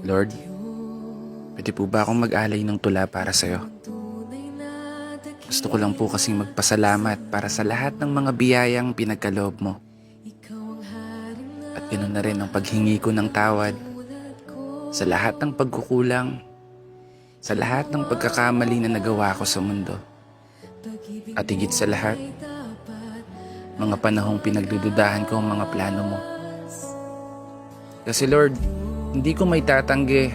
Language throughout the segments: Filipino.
Lord, pwede po ba akong mag-alay ng tula para sa'yo? Gusto ko lang po kasing magpasalamat para sa lahat ng mga biyayang pinagkaloob mo. At ganoon na rin ang paghingi ko ng tawad sa lahat ng pagkukulang, sa lahat ng pagkakamali na nagawa ko sa mundo. At higit sa lahat, mga panahong pinagdududahan ko ang mga plano mo. Kasi Lord, hindi ko may tatanggi.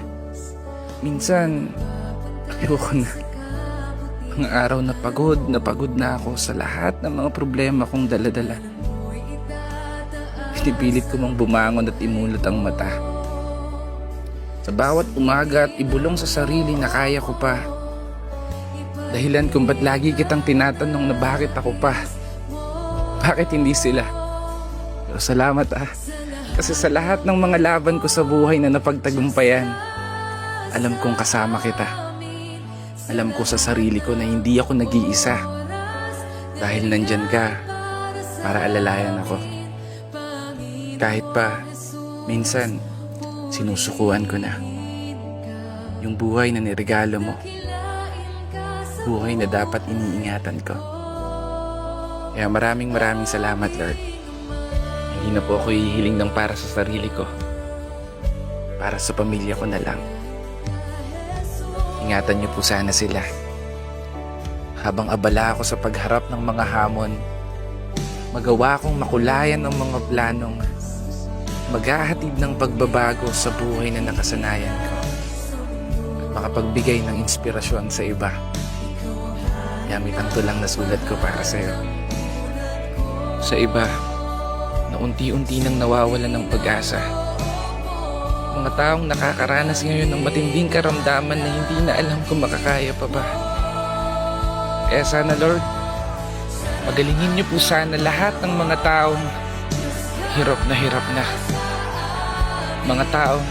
Minsan, ayoko na. Mga araw na pagod, na pagod na ako sa lahat ng mga problema kong daladala. Pinipilit ko mang bumangon at imulot ang mata. Sa bawat umaga at ibulong sa sarili na kaya ko pa. Dahilan kung ba't lagi kitang tinatanong na bakit ako pa. Bakit hindi sila? Pero salamat ah. Kasi sa lahat ng mga laban ko sa buhay na napagtagumpayan, alam kong kasama kita. Alam ko sa sarili ko na hindi ako nag-iisa. Dahil nandyan ka para alalayan ako. Kahit pa, minsan, sinusukuan ko na. Yung buhay na niregalo mo. Buhay na dapat iniingatan ko. Kaya maraming maraming salamat, Lord. Hindi na po ako hihiling ng para sa sarili ko. Para sa pamilya ko na lang. Ingatan niyo po sana sila. Habang abala ako sa pagharap ng mga hamon, magawa kong makulayan ng mga planong maghahatid ng pagbabago sa buhay na nakasanayan ko at makapagbigay ng inspirasyon sa iba. Gamit ang tulang na sulat ko para sa iyo. Sa iba, na unti-unti nang nawawalan ng pag-asa. Mga taong nakakaranas ngayon ng matinding karamdaman na hindi na alam kung makakaya pa ba. Kaya sana Lord, magalingin niyo po sana lahat ng mga taong hirap na hirap na. Mga taong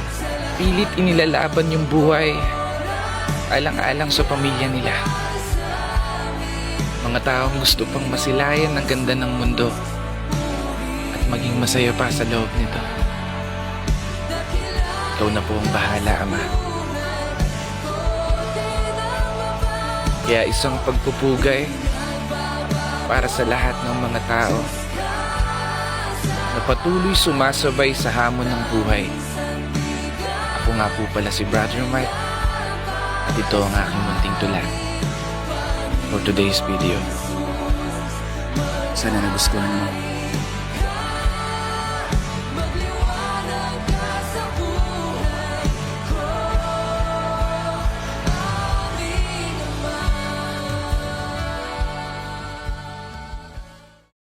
pilit inilalaban yung buhay alang-alang sa pamilya nila. Mga taong gusto pang masilayan ang ganda ng mundo maging masaya pa sa loob nito. Ikaw na po ang bahala, Ama. Kaya isang pagpupugay para sa lahat ng mga tao na patuloy sumasabay sa hamon ng buhay. Ako nga po pala si Brother Mike at ito ang aking munting tula for today's video. Sana nagustuhan mo.